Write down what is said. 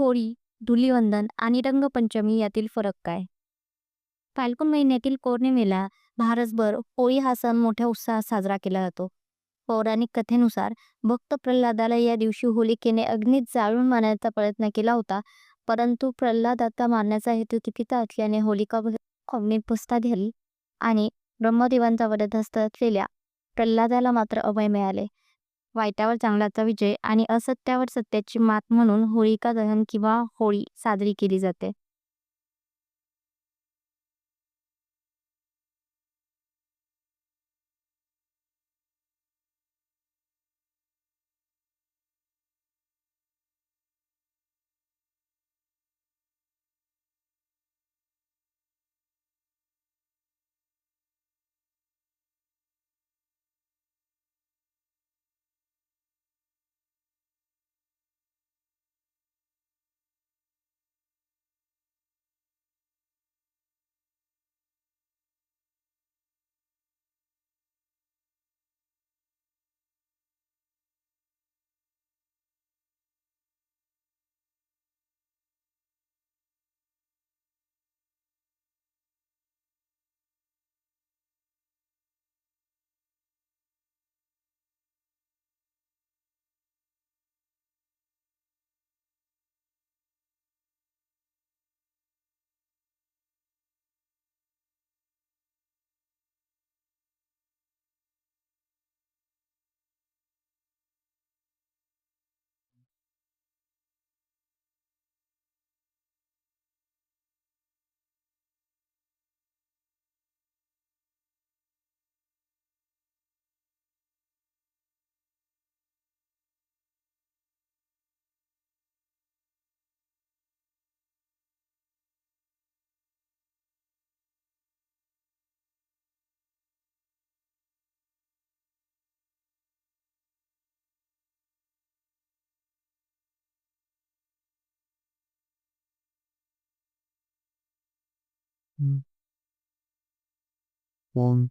होळी, धुलीवंदन आणि रंगपंचमी यातील फरक काय? फाल्गुन महिन्यातील पौर्णिमेला भारतभर होळी हा सण मोठ्या उत्साहात साजरा केला जातो. पौराणिक कथेनुसार भक्त प्रल्हादाला या दिवशी होलिकेने अग्नीत जाळून मारण्याचा प्रयत्न केला होता, परंतु प्रल्हादाचा मारण्याचा हेतू चुकीचा असल्याने होलिका अग्नीत भस्म झाली आणि ब्रह्मदेवांचा वरद असलेल्या प्रल्हादाला मात्र अभय मिळाले. वाईटावर चांगल्याचा विजय आणि असत्यावर सत्याची मात म्हणून होळिका दहन किंवा होळी साजरी केली जाते. Hmm. One.